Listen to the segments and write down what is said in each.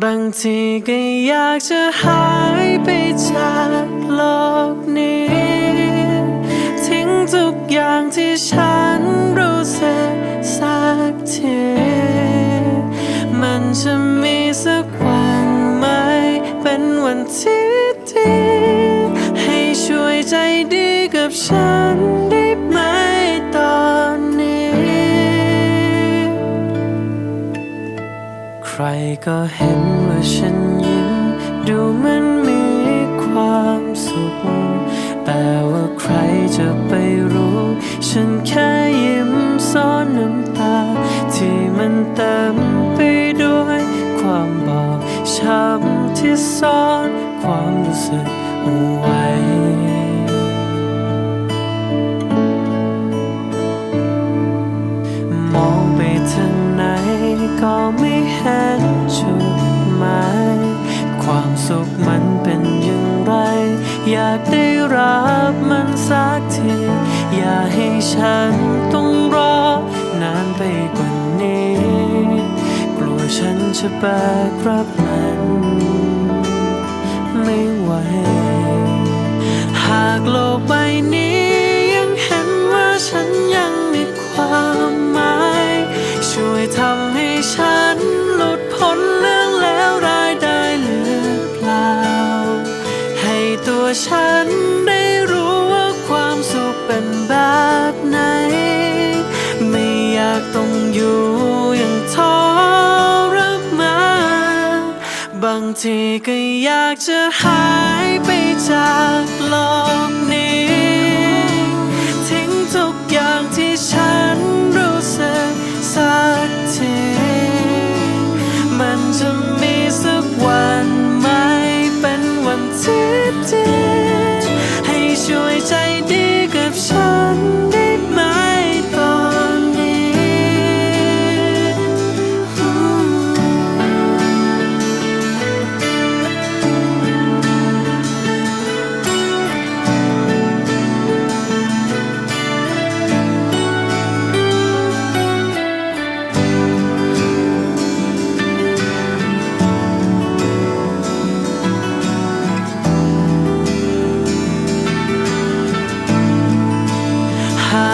บางทีก็อยากจะหายไปจากโลกนี้ ทิ้งทุกอย่างที่ฉันรู้สึกสักที มันจะมีสักวันไหม เป็นวันที่ดี ให้ช่วยใจดีกับฉัน ใครก็เห็นว่าฉันยิ้ม ดูมันมีความสุข แต่ว่าใครจะไปรู้ ฉันแค่ยิ้มซ่อนน้ำตา ที่มันเต็มไปด้วย ความบอบช้ำที่ซ่อนความรู้สึกเอาไว้ากได้รับมันสักที อย่าให้ฉันต้องรอนานไปกว่านี้ กลัวฉันจะแบกรับมันไม่ไหว หากโลกใบนี้ ฉันได้รู้ว่าความสุขเป็นแบบไหน ไม่อยากต้องอยู่อย่างทรมานบางทีก็อยากจะหายไปจากโลกนี้ ทิ้งทุกอย่างที่ฉันรู้สึกสักที มันจะ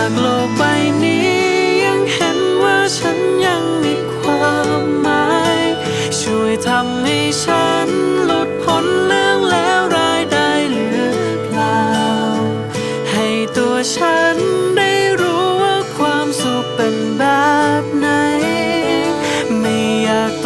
ากโลกใบนี้ ยังเห็นว่าฉันยังมีความหมาย ช่วยทำให้ฉันหลุดพ้นเรื่องแล้วรายได้เหลือเปล่า ให้ตัวฉัน